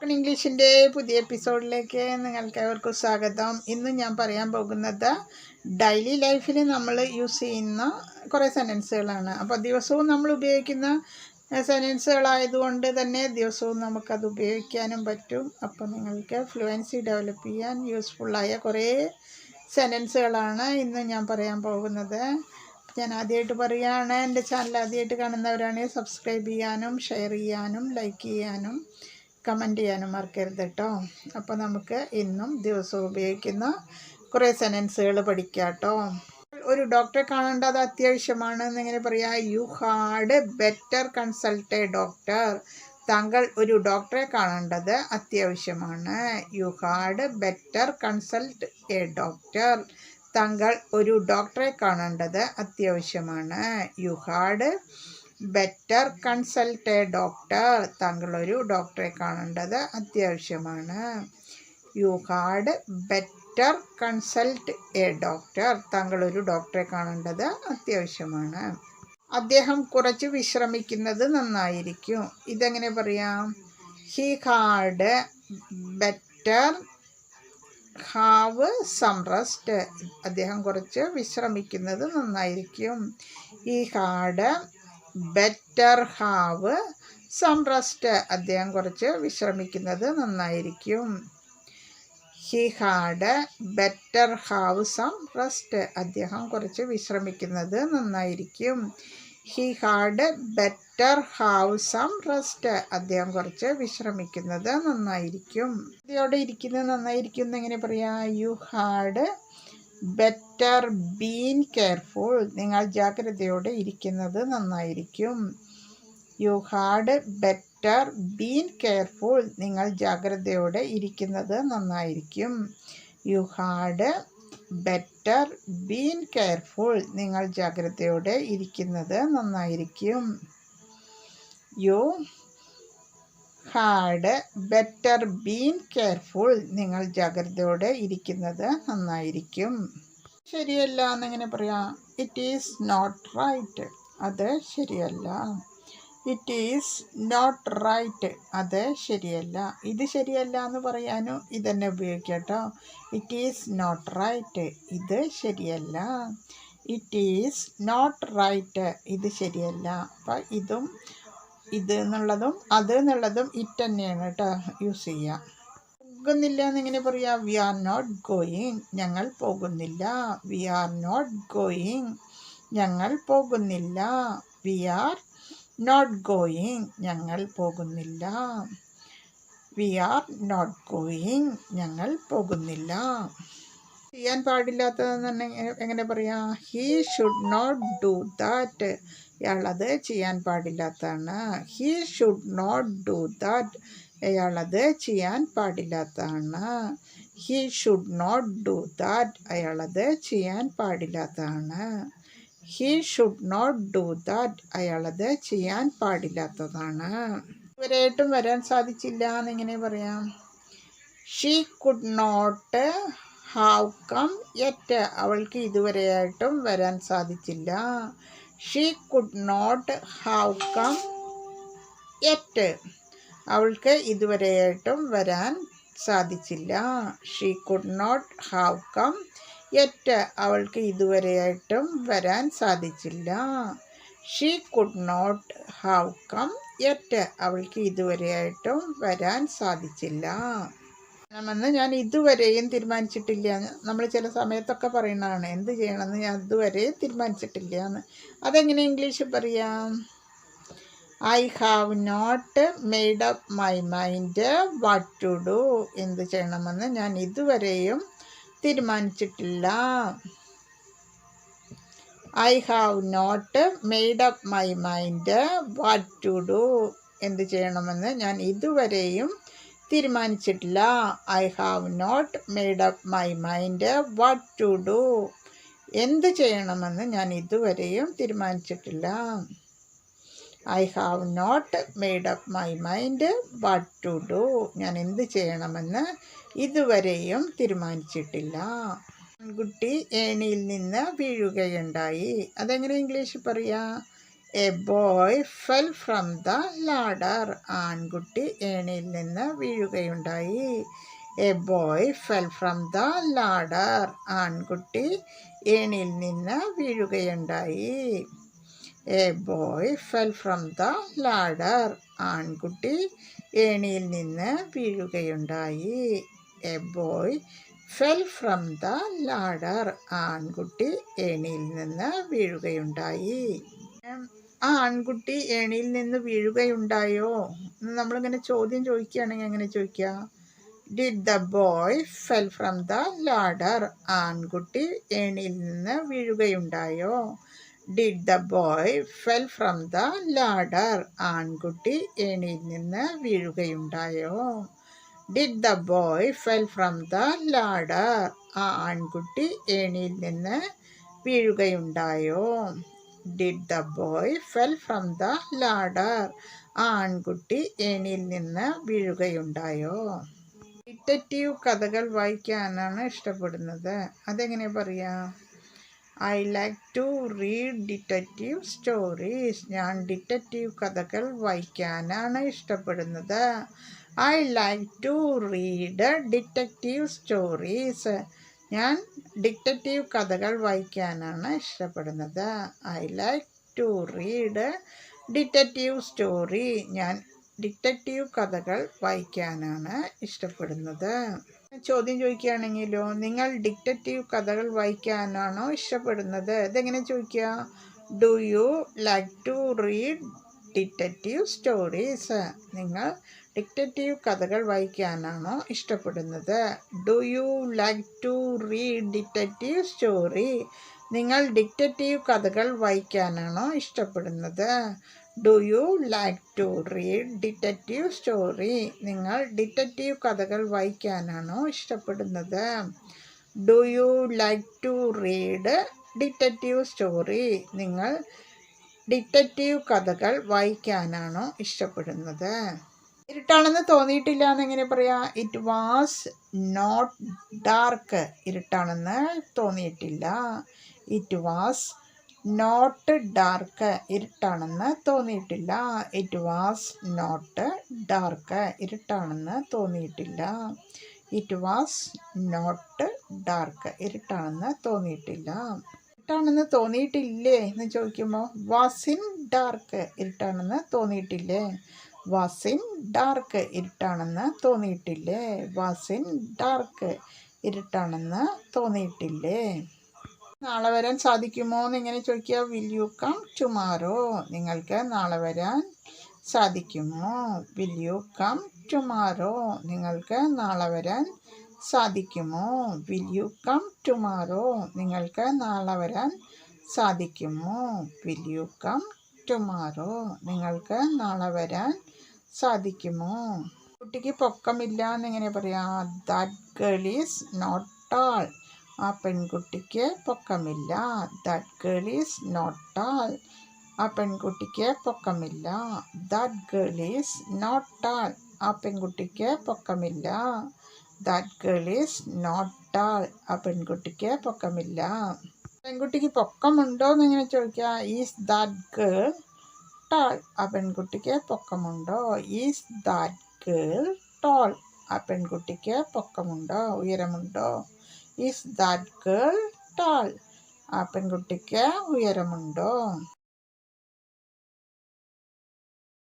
Spoken ഇംഗ്ലീഷിന്റെ പുതിയ എപ്പിസോഡിലേക്ക് നിങ്ങൾക്ക് ഏവർക്കും സ്വാഗതം. ഇന്ന് ഞാൻ പറയാൻ പോകുന്നത് ഡെയിലി ലൈഫിൽ നമ്മൾ യൂസ് ചെയ്യുന്ന കുറേ സെന്റൻസുകളാണ് അപ്പോൾ ദിവസവും നമ്മൾ ഉപയോഗിക്കുന്ന സെന്റൻസുകളായതുകൊണ്ട് തന്നെ ദിവസവും നമുക്കത് ഉപയോഗിക്കാനും പറ്റും. അപ്പോൾ നിങ്ങൾക്ക് ഫ്ലുവൻസി ഡെവലപ്പ് ചെയ്യാൻ യൂസ്ഫുള്ളായ കുറേ സെന്റൻസുകളാണ് ഇന്ന് ഞാൻ പറയാൻ പോകുന്നത്. ഞാൻ ആദ്യമായിട്ട് പറയുകയാണ് എന്റെ ചാനൽ ആദ്യമായിട്ട് കാണുന്നവരാണെങ്കിൽ സബ്സ്ക്രൈബ് ചെയ്യാനും ഷെയർ ചെയ്യാനും ലൈക്ക് ചെയ്യാനും. കമന്റ് ചെയ്യാനും മറക്കരുത് കേട്ടോ. അപ്പോൾ നമുക്ക് ഇന്നും ദിവസവും ഉപയോഗിക്കുന്ന കുറേ സെനൻസുകൾ പഠിക്കാം കേട്ടോ. ഒരു ഡോക്ടറെ കാണേണ്ടത് അത്യാവശ്യമാണ് എന്നിങ്ങനെ പറയാം you had better consult a doctor താങ്കൾ ഒരു ഡോക്ടറെ കാണേണ്ടത് അത്യാവശ്യമാണ്. You had better consult a doctor താങ്കൾ ഒരു ഡോക്ടറെ കാണേണ്ടത് അത്യാവശ്യമാണ്. You had better consult a doctor താങ്കളൊരു ഡോക്ടറെ കാണേണ്ടത് അത്യാവശ്യമാണ്. You had better consult a doctor താങ്കളൊരു ഡോക്ടറെ കാണേണ്ടത് അത്യാവശ്യമാണ്. അദ്ദേഹം കുറച്ച് വിശ്രമിക്കുന്നത് നന്നായിരിക്കും. ഇതെങ്ങനെ പറയാം? He had better have some rest അദ്ദേഹം കുറച്ച് വിശ്രമിക്കുന്നത് നന്നായിരിക്കും. He had better have some rest അദ്ദേഹം കുറച്ച് വിശ്രമിക്കുന്നത് നന്നായിരിക്കും. He had better have some rest അദ്ദേഹം കുറച്ച് വിശ്രമിക്കുന്നത് നന്നായിരിക്കും. He had better have some rest അദ്ദേഹം കുറച്ച് വിശ്രമിക്കുന്നത് നന്നായിരിക്കും. ഇതോടെ ഇരിക്കുന്നത് നന്നായിരിക്കും എന്ന് എങ്ങനെ പറയാം? You had better been careful നിങ്ങൾ ജാഗ്രതയോടെ ഇരിക്കുന്നത് നന്നായിരിക്കും. You had better been careful നിങ്ങൾ ജാഗ്രതയോടെ ഇരിക്കുന്നത് നന്നായിരിക്കും. You had better been careful നിങ്ങൾ ജാഗ്രതയോടെ ഇരിക്കുന്നത് നന്നായിരിക്കും. You had better been careful നിങ്ങൾ ജാഗ്രതയോടെ ഇരിക്കുന്നത് നന്നായിരിക്കും. ശരിയല്ല എന്നിങ്ങനെ പറയാം ഇറ്റ് ഈസ് നോട്ട് റൈറ്റ് അത് ശരിയല്ല. ഇറ്റ് ഈസ് നോട്ട് റൈറ്റ് അത് ശരിയല്ല. ഇത് ശരിയല്ല എന്ന് പറയാനും ഇതന്നെ ഉപയോഗിക്കാം കേട്ടോ ഇറ്റ് ഈസ് നോട്ട് റൈറ്റ് ഇത് ശരിയല്ല. ഇറ്റ് ഈസ് നോട്ട് റൈറ്റ് ഇത് ശരിയല്ല. അപ്പം ഇതും ഇത് എന്നുള്ളതും അത് എന്നുള്ളതും ഇറ്റ് തന്നെയാണ് കേട്ടോ യൂസ് ചെയ്യുക പോകുന്നില്ല എന്നിങ്ങനെ പറയാം വി ആർ നോട്ട് ഗോയിങ് ഞങ്ങൾ പോകുന്നില്ല. വി ആർ നോട്ട് ഗോയിങ് ഞങ്ങൾ പോകുന്നില്ല. വി ആർ നോട്ട് ഗോയിങ് ഞങ്ങൾ പോകുന്നില്ല. വി ആർ നോട്ട് ഗോയിങ് ഞങ്ങൾ പോകുന്നില്ല. ചെയ്യാൻ പാടില്ലാത്തതെന്ന് എങ്ങനെ പറയാം? He should not do that ഇയാളത് ചെയ്യാൻ പാടില്ലാത്തതാണ്. He should not do that അയാളത് ചെയ്യാൻ പാടില്ലാത്തതാണ്. He should not do that അയാളത് ചെയ്യാൻ പാടില്ലാത്തതാണ്. He should not do that അയാളത് ചെയ്യാൻ പാടില്ലാത്തതാണ്. ഇവരായിട്ടും വരാൻ സാധിച്ചില്ല എന്നിങ്ങനെ പറയാം. She could not have come yet അവൾക്ക് ഇതുവരെയായിട്ടും വരാൻ സാധിച്ചില്ല. She could not have come yet അവൾക്ക് ഇതുവരെയായിട്ടും വരാൻ സാധിച്ചില്ല. She could not have come yet അവൾക്ക് ഇതുവരെയായിട്ടും വരാൻ സാധിച്ചില്ല. She could not have come yet അവൾക്ക് ഇതുവരെയായിട്ടും വരാൻ സാധിച്ചില്ല. ചെയ്യണമെന്ന് ഞാൻ ഇതുവരെയും തീരുമാനിച്ചിട്ടില്ല നമ്മൾ ചില സമയത്തൊക്കെ പറയുന്നതാണ്. എന്ത് ചെയ്യണമെന്ന് ഞാൻ ഇതുവരെയും തീരുമാനിച്ചിട്ടില്ല എന്ന് അതെങ്ങനെ ഇംഗ്ലീഷിൽ പറയാം? I have not made up my mind what to do എന്ത് ചെയ്യണമെന്ന് ഞാൻ ഇതുവരെയും തീരുമാനിച്ചിട്ടില്ല. I have not made up my mind what to do എന്ത് ചെയ്യണമെന്ന് ഞാൻ ഇതുവരെയും തീരുമാനിച്ചിട്ടില്ല. I have not made up my mind what to do എന്ത് ചെയ്യണമെന്ന് ഞാൻ ഇതുവരെയും തീരുമാനിച്ചിട്ടില്ല. I have not made up my mind what to do ഞാൻ എന്ത് ചെയ്യണമെന്ന് ഇതുവരെയും തീരുമാനിച്ചിട്ടില്ല. കുട്ടി ഏണിയിൽ നിന്ന് വീഴുകയുണ്ടായി. അതെങ്ങനെ ഇംഗ്ലീഷിൽ പറയാ? A boy fell from the ladder ആൺകുട്ടി ഏണിയിൽ നിന്ന് വീഴുകയുണ്ടായി. A boy fell from the ladder ആൺകുട്ടി ഏണിയിൽ നിന്ന് വീഴുകയുണ്ടായി. A boy fell from the ladder ആൺകുട്ടി ഏണിയിൽ നിന്ന് വീഴുകയുണ്ടായി. A boy fell from the ladder ആൺകുട്ടി ഏണിയിൽ നിന്ന് വീഴുകയുണ്ടായി. ആ ആൺകുട്ടി ഏണിയിൽ നിന്ന് വീഴുകയുണ്ടായോ? നമ്മളിങ്ങനെ ചോദ്യം ചോദിക്കുകയാണെങ്കിൽ എങ്ങനെ ചോദിക്കുക? Did the boy fell from the ladder ആൺകുട്ടി ഏണിയിൽ നിന്ന് വീഴുകയുണ്ടായോ? Did the boy fell from the ladder ആൺകുട്ടി ഏണിയിൽ നിന്ന് വീഴുകയുണ്ടായോ? Did the boy fell from the ladder ആ ആൺകുട്ടി ഏണിയിൽ നിന്ന് വീഴുകയുണ്ടായോ? Did the boy fell from the ladder ആ ആൺകുട്ടി ഏണിയിൽ നിന്ന് വീഴുകയുണ്ടായോ? ഡിറ്റക്റ്റീവ് കഥകൾ വായിക്കാനാണ് ഇഷ്ടപ്പെടുന്നത്. അതെങ്ങനെ പറയാം? I like to read detective stories ഞാൻ ഡിറ്റക്റ്റീവ് കഥകൾ വായിക്കാനാണ് ഇഷ്ടപ്പെടുന്നത്. I like to read detective stories ഞാൻ ഡിറ്റക്റ്റീവ് കഥകൾ വായിക്കാനാണ് ഇഷ്ടപ്പെടുന്നത്. I like to read detective story. ഞാൻ ഡിറ്റക്റ്റീവ് കഥകൾ വായിക്കാനാണ് ഇഷ്ടപ്പെടുന്നത്. ചോദ്യം ചോദിക്കുകയാണെങ്കിലോ നിങ്ങൾ ഡിറ്റക്റ്റീവ് കഥകൾ വായിക്കാനാണോ ഇഷ്ടപ്പെടുന്നത്? ഇതെങ്ങനെ ചോദിക്കുക? Do you like to read detective stories. നിങ്ങൾ ഡിറ്റക്റ്റീവ് കഥകൾ വായിക്കാനാണോ ഇഷ്ടപ്പെടുന്നത്? Do you like to read detective story? നിങ്ങൾ ഡിറ്റക്റ്റീവ് കഥകൾ വായിക്കാനാണോ ഇഷ്ടപ്പെടുന്നത്? Do you like to read detective story? നിങ്ങൾ ഡിറ്റക്റ്റീവ് കഥകൾ വായിക്കാനാണോ ഇഷ്ടപ്പെടുന്നത്? Do you like to read detective story? നിങ്ങൾ ഡിറ്റക്റ്റീവ് കഥകൾ വായിക്കാനാണോ ഇഷ്ടപ്പെടുന്നത്? ഇരുട്ടാണെന്ന് തോന്നിയിട്ടില്ല എന്നെങ്ങനെ പറയാം? ഇറ്റ് വാസ് നോട്ട് ഡാർക്ക് ഇരുട്ടാണെന്ന് തോന്നിയിട്ടില്ല. ഇറ്റ് വാസ് നോട്ട് ഡാർക്ക് ഇരുട്ടാണെന്ന് തോന്നിയിട്ടില്ല. ഇറ്റ് വാസ് നോട്ട് ഡാർക്ക് ഇരുട്ടാണെന്ന് തോന്നിയിട്ടില്ല. ഇറ്റ് വാസ് നോട്ട് ഡാർക്ക് ഇരുട്ടാണെന്ന് തോന്നിയിട്ടില്ല. ഇരുട്ടാണെന്ന് തോന്നിയിട്ടില്ലേ എന്ന് ചോദിക്കുമ്പോൾ വാസ് ഇൻ ഡാർക്ക് ഇരുട്ടാണെന്ന് തോന്നിയിട്ടില്ലേ? വാസിൻ ഡാർക്ക് ഇരുട്ടാണെന്ന് തോന്നിയിട്ടില്ലേ? വാസിൻ ഡാർക്ക് ഇരുട്ടാണെന്ന് തോന്നിയിട്ടില്ലേ? നാളെ വരാൻ സാധിക്കുമോ? എന്ന് ഇങ്ങനെ ചോദിക്കുക. വിൽ യു കം ടുമാറോ നിങ്ങൾക്ക് നാളെ വരാൻ സാധിക്കുമോ? വിൽ യു കം ടുമാറോ നിങ്ങൾക്ക് നാളെ വരാൻ സാധിക്കുമോ? വിൽ യു കം ടുമാറോ നിങ്ങൾക്ക് നാളെ വരാൻ സാധിക്കുമോ? വിൽ യു കം ടുമാറോ നിങ്ങൾക്ക് നാളെ വരാൻ സാധിക്കുമോ? കുട്ടിക്ക് പൊക്കമില്ല എന്നെങ്ങനെ പറയാം? That girl is not tall ആ പെൺകുട്ടിക്ക് പൊക്കമില്ല. That girl is not tall ആ പെൺകുട്ടിക്ക് പൊക്കമില്ല. That girl is not tall ആ പെൺകുട്ടിക്ക് പൊക്കമില്ല. That girl is not tall ആ പെൺകുട്ടിക്ക് പൊക്കമില്ല. പെൺകുട്ടിക്ക് പൊക്കമുണ്ടോ എന്നിങ്ങനെ ചോദിക്കുക. ഈസ് ദാറ്റ് ഗേൾ ടാൾ ആ പെൺകുട്ടിക്ക് പൊക്കമുണ്ടോ? ഈസ് ദാറ്റ് ഗേൾ ടോൾ ആ പെൺകുട്ടിക്ക് പൊക്കമുണ്ടോ? ഉയരമുണ്ടോ? ഈസ് ദാറ്റ് ഗേൾ ടാൾ ആ പെൺകുട്ടിക്ക് ഉയരമുണ്ടോ?